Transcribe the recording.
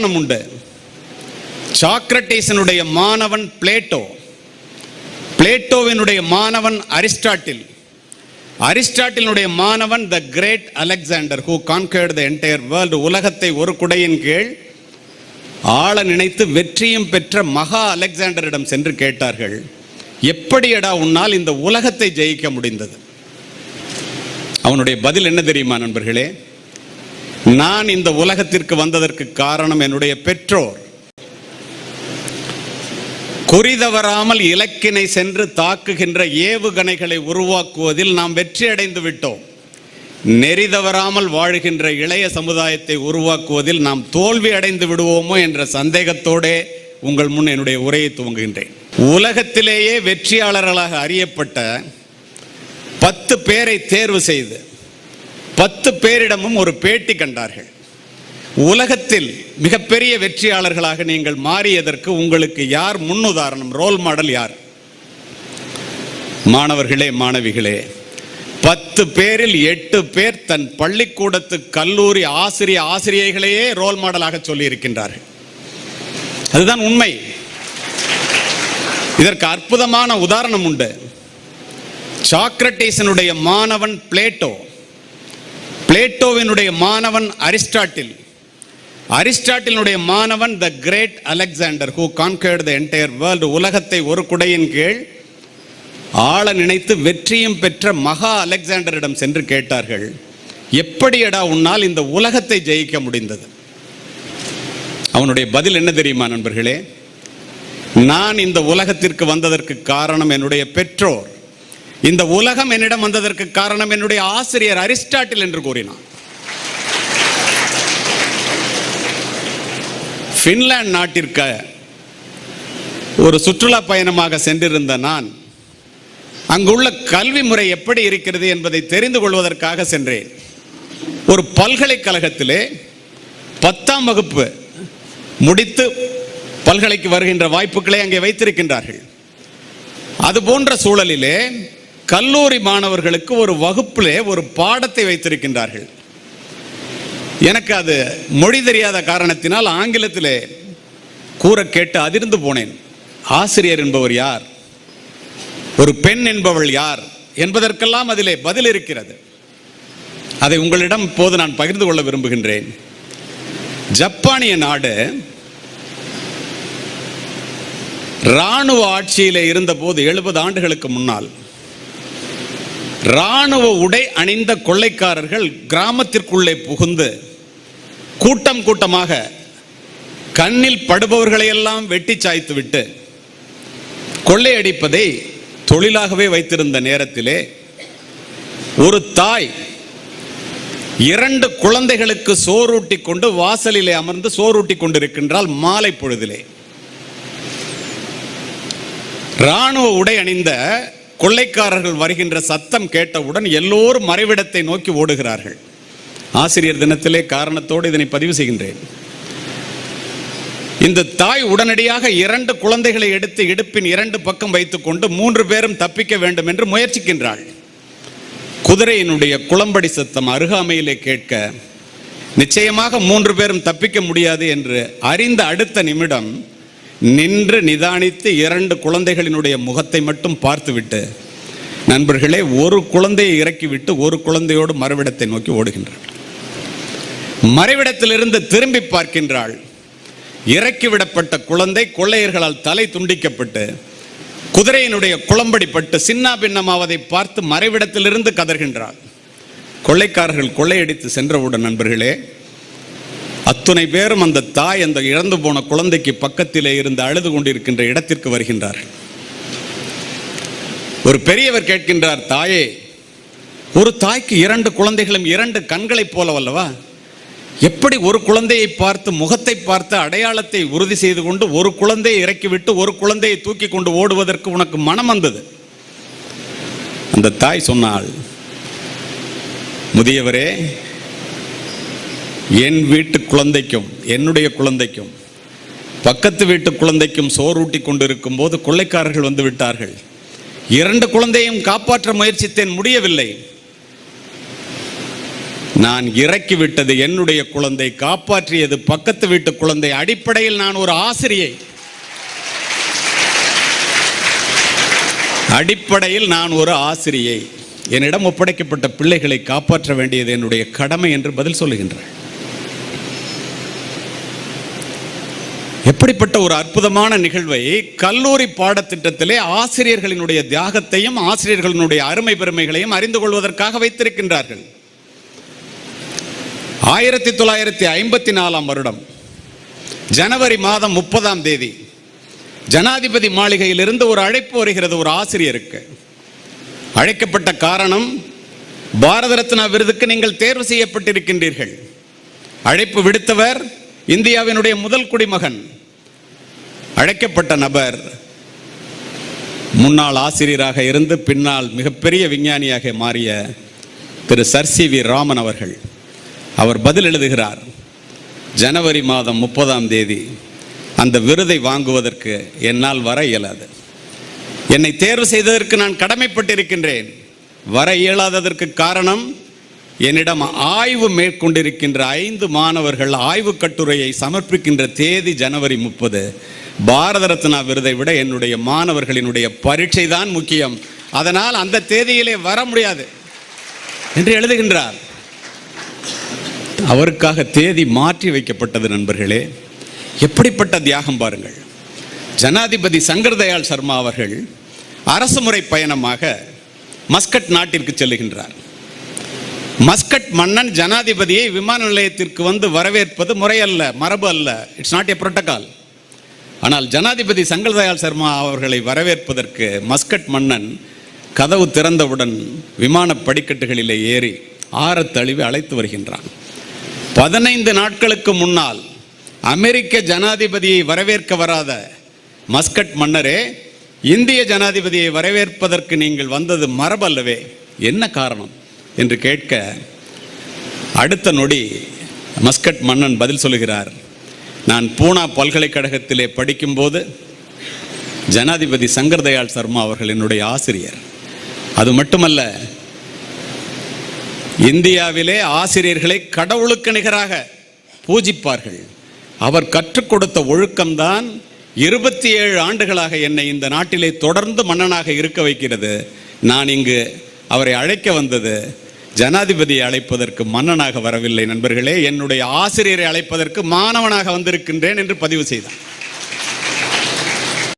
காரணம் உண்டு. சாக்ரட்டீஸினுடைய மாணவன் பிளேட்டோ பிளேட்டோவினுடைய மாணவன் அரிஸ்டாட்டில். அரிஸ்டாட்டிலுடைய மாணவன் the great Alexander who conquered the entire world உலகத்தை ஒரு குடையின் கீழ் ஆள நினைத்து வெற்றியும் பெற்ற மகா அலெக்சாண்டரிடம் சென்று கேட்டார்கள் எப்படியடா உன்னால் இந்த உலகத்தை ஜெயிக்க முடிந்தது? அவனுடைய பதில் என்ன தெரியுமா நண்பர்களே? நான் இந்த உலகத்திற்கு வந்ததற்கு காரணம் என்னுடைய பெற்றோர். குறிதவராமல் இலக்கினை சென்று தாக்குகின்ற ஏவுகணைகளை உருவாக்குவதில் நாம் வெற்றி அடைந்து விட்டோம். நெறிதவராமல் வாழ்கின்ற இளைய சமுதாயத்தை உருவாக்குவதில் நாம் தோல்வி அடைந்து விடுவோமோ என்ற சந்தேகத்தோடே உங்கள் முன் என்னுடைய உரையை துவங்குகின்றேன். உலகத்திலேயே வெற்றியாளர்களாக அறியப்பட்ட பத்து பேரை தேர்வு செய்து பத்து பேரிடமும் ஒரு பேட்டி கண்டார்கள். உலகத்தில் மிகப்பெரிய வெற்றியாளர்களாக நீங்கள் மாறியதற்கு உங்களுக்கு யார் முன்னுதாரணம்? ரோல் மாடல் யார்? மாணவர்களே மாணவிகளே பத்து பேரில் எட்டு பேர் தன் பள்ளிக்கூடத்து கல்லூரி ஆசிரிய ஆசிரியைகளையே ரோல் மாடலாக சொல்லி இருக்கின்றார்கள் அதுதான் உண்மை. இதற்கு அற்புதமான உதாரணம் உண்டு. சாக்ரட்டீசனுடைய மாணவன் பிளேட்டோ பிளேட்டோவினுடைய மாணவன் அரிஸ்டாட்டில். அரிஸ்டாட்டிலுடைய மாணவன் the great Alexander who conquered the entire world உலகத்தை ஒரு குடையின் கீழ் ஆள நினைத்து வெற்றியும் பெற்ற மகா அலெக்சாண்டரிடம் சென்று கேட்டார்கள் எப்படியடா உன்னால் இந்த உலகத்தை ஜெயிக்க முடிந்தது? அவனுடைய பதில் என்ன தெரியுமா நண்பர்களே? நான் இந்த உலகத்திற்கு வந்ததற்கு காரணம் என்னுடைய பெற்றோர். இந்த உலகம் என்னிடம் வந்ததற்கு காரணம் என்னுடைய ஆசிரியர் அரிஸ்டாட்டில் என்று கூறினார். பின்லாந்து நாட்டிற்கு ஒரு சுற்றுலா பயணமாக சென்றிருந்த நான் அங்குள்ள கல்வி முறை எப்படி இருக்கிறது என்பதை தெரிந்து கொள்வதற்காக சென்றேன். ஒரு பல்கலைக்கழகத்திலே பத்தாம் வகுப்பு முடித்து பல்கலைக்கு வருகின்ற வாய்ப்புகளை அங்கே வைத்திருக்கின்றார்கள். அது போன்ற சூழலிலே கல்லூரி மாணவர்களுக்கு ஒரு வகுப்பிலே ஒரு பாடத்தை வைத்திருக்கின்றார்கள். எனக்கு அது மொழி தெரியாத காரணத்தினால் ஆங்கிலத்திலே கூற கேட்டு அதிர்ந்து போனேன். ஆசிரியர் என்பவர் யார்? ஒரு பெண் என்பவள் யார்? என்பதற்கெல்லாம் அதிலே பதில் இருக்கிறது. அதை உங்களிடம் இப்போது நான் பகிர்ந்து கொள்ள விரும்புகின்றேன். ஜப்பானிய நாடு இராணுவ ஆட்சியில் இருந்தபோது எழுபது ஆண்டுகளுக்கு முன்னால் இராணுவ உடை அணிந்த கொள்ளைக்காரர்கள் கிராமத்திற்குள்ளே புகுந்து கூட்டம் கூட்டமாக கண்ணில் படுபவர்களையெல்லாம் வெட்டி சாய்த்து விட்டு கொள்ளையடிப்பதை தொழிலாகவே வைத்திருந்த நேரத்திலே ஒரு தாய் இரண்டு குழந்தைகளுக்கு சோறூட்டி கொண்டு வாசலிலே அமர்ந்து சோறூட்டி கொண்டிருக்கின்றால் மாலை பொழுதிலே ராணுவ உடை அணிந்த கொள்ளைக்காரர்கள் வருகின்ற சத்தம் கேட்டவுடன் எல்லோரும் மறைவிடத்தை நோக்கி ஓடுகிறார்கள். ஆசிரியர் தினத்திலே காரணத்தோடு இதனை பதிவு செய்கின்றேன். இந்த தாய் உடனடியாக இரண்டு குழந்தைகளை எடுத்து இடுப்பின் இரண்டு பக்கம் வைத்துக்கொண்டு மூன்று பேரும் தப்பிக்க வேண்டும் என்று முயற்சிக்கின்றாள். குதிரையினுடைய குளம்படி சத்தம் அருகாமையிலே கேட்க நிச்சயமாக மூன்று பேரும் தப்பிக்க முடியாது என்று அறிந்த அடுத்த நிமிடம் நின்று நிதானித்து இரண்டு குழந்தைகளினுடைய முகத்தை மட்டும் பார்த்துவிட்டு நண்பர்களே ஒரு குழந்தையை இறக்கிவிட்டு ஒரு குழந்தையோடு மறுவிடத்தை நோக்கி ஓடுகின்றாள். மறைவிடத்திலிருந்து திரும்பி பார்க்கின்றாள். இறக்கிவிடப்பட்ட குழந்தை கொள்ளையர்களால் தலை துண்டிக்கப்பட்டு குதிரையினுடைய குளம்படிப்பட்டு சின்னா பின்னமாவதை பார்த்து மறைவிடத்திலிருந்து கதர்கின்றாள். கொள்ளைக்காரர்கள் கொள்ளையடித்து சென்றவுடன் நண்பர்களே அத்துணை பேரும் அந்த தாய் அந்த இழந்து போன குழந்தைக்கு பக்கத்திலே இருந்து அழுது கொண்டிருக்கின்ற இடத்திற்கு வருகின்றார்கள் ஒரு பெரியவர் கேட்கின்றார் தாயே ஒரு தாய்க்கு இரண்டு குழந்தைகளும் இரண்டு கண்களைப் போலவல்லவா எப்படி ஒரு குழந்தையை பார்த்து முகத்தை பார்த்து அடையாளத்தை உறுதி செய்து கொண்டு ஒரு குழந்தையை இறக்கிவிட்டு ஒரு குழந்தையை தூக்கி கொண்டு ஓடுவதற்கு உனக்கு மனம் வந்தது? அந்த தாய் சொன்னாள் முதியவரே என் வீட்டு குழந்தைக்கும் என்னுடைய குழந்தைக்கும் பக்கத்து வீட்டு குழந்தைக்கும் சோறூட்டி கொண்டிருக்கும் போது கொள்ளைக்காரர்கள் வந்து விட்டார்கள். இரண்டு குழந்தையும் காப்பாற்ற முயற்சித்தேன் முடியவில்லை. நான் இறக்கி விட்டது என்னுடைய குழந்தை காப்பாற்றியது பக்கத்து வீட்டு குழந்தை. அடிப்படையில் நான் ஒரு ஆசிரியை. அடிப்படையில் நான் ஒரு ஆசிரியை. என்னிடம் ஒப்படைக்கப்பட்ட பிள்ளைகளை காப்பாற்ற வேண்டியது என்னுடைய கடமை என்று பதில் சொல்லுகின்றார். எப்படிப்பட்ட ஒரு அற்புதமான நிகழ்வை கல்லூரி பாடத்திட்டத்திலே ஆசிரியர்களினுடைய தியாகத்தையும் ஆசிரியர்களினுடைய அருமை பெருமைகளையும் அறிந்து கொள்வதற்காக வைத்திருக்கின்றார்கள். ஆயிரத்தி தொள்ளாயிரத்தி ஐம்பத்தி நாலாம் வருடம் ஜனவரி மாதம் முப்பதாம் தேதி ஜனாதிபதி மாளிகையிலிருந்து ஒரு அழைப்பு வருகிறது ஒரு ஆசிரியருக்கு. அழைக்கப்பட்ட காரணம் பாரத ரத்னா விருதுக்கு நீங்கள் தேர்வு செய்யப்பட்டிருக்கின்றீர்கள். அழைப்பு விடுத்தவர் இந்தியாவினுடைய முதல் குடிமகன் அழைக்கப்பட்ட நபர் முன்னாள் ஆசிரியராக இருந்து பின்னால் மிகப்பெரிய விஞ்ஞானியாக மாறிய திரு சர் சி வி ராமன் அவர்கள். அவர் பதில் எழுதுகிறார் ஜனவரி மாதம் முப்பதாம் தேதி அந்த விருதை வாங்குவதற்கு என்னால் வர இயலாது. என்னை தேர்வு செய்ததற்கு நான் கடமைப்பட்டிருக்கின்றேன். வர இயலாததற்கு காரணம் என்னிடம் ஆய்வு மேற்கொண்டிருக்கின்ற ஐந்து மாணவர்கள் ஆய்வு கட்டுரையை சமர்ப்பிக்கின்ற தேதி ஜனவரி முப்பது. பாரத ரத்னா விருதை விட என்னுடைய மாணவர்களினுடைய பரீட்சை தான் முக்கியம். அதனால் அந்த தேதியிலே வர முடியாது என்று எழுதுகின்றார். அவருக்காக தேதி மாற்றி வைக்கப்பட்டது நண்பர்களே எப்படிப்பட்ட தியாகம் பாருங்கள். ஜனாதிபதி சங்கர் தயாள் சர்மா அவர்கள் அரசு முறை பயணமாக மஸ்கட் நாட்டிற்கு செல்லுகின்றார். மஸ்கட் மன்னன் ஜனாதிபதியை விமான நிலையத்திற்கு வந்து வரவேற்பது முறையல்ல மரபு அல்ல. இட்ஸ் நாட் எ புரோட்டோகால் ஆனால் ஜனாதிபதி சங்கர் தயாள் சர்மா அவர்களை வரவேற்பதற்கு மஸ்கட் மன்னன் கதவு திறந்தவுடன் விமான படிக்கட்டுகளிலே ஏறி ஆறத் தழுவி அழைத்து வருகின்றான். பதினைந்து நாட்களுக்கு முன்னால் அமெரிக்க ஜனாதிபதியை வரவேற்க வராத மஸ்கட் மன்னரே இந்திய ஜனாதிபதியை வரவேற்பதற்கு நீங்கள் வந்தது மரபல்லவே என்ன காரணம்? என்று கேட்க அடுத்த நொடி மஸ்கட் மன்னன் பதில் சொல்லுகிறார் நான் பூனா பல்கலைக்கழகத்திலே படிக்கும்போது ஜனாதிபதி சங்கர் தயாள் சர்மா அவர்கள் என்னுடைய ஆசிரியர். அது மட்டுமல்ல இந்தியாவிலே ஆசிரியர்களை கடவுளுக்கு நிகராக பூஜிப்பார்கள். அவர் கற்றுக் கொடுத்த ஒழுக்கம்தான் இருபத்தி ஏழு ஆண்டுகளாக என்னை இந்த நாட்டிலே தொடர்ந்து மன்னனாக இருக்க வைக்கிறது. நான் இங்கு அவரை அழைக்க வந்தது ஜனாதிபதியை அழைப்பதற்கு மன்னனாக வரவில்லை நண்பர்களே. என்னுடைய ஆசிரியரை அழைப்பதற்கு மாணவனாக வந்திருக்கின்றேன் என்று பதிவு செய்தான்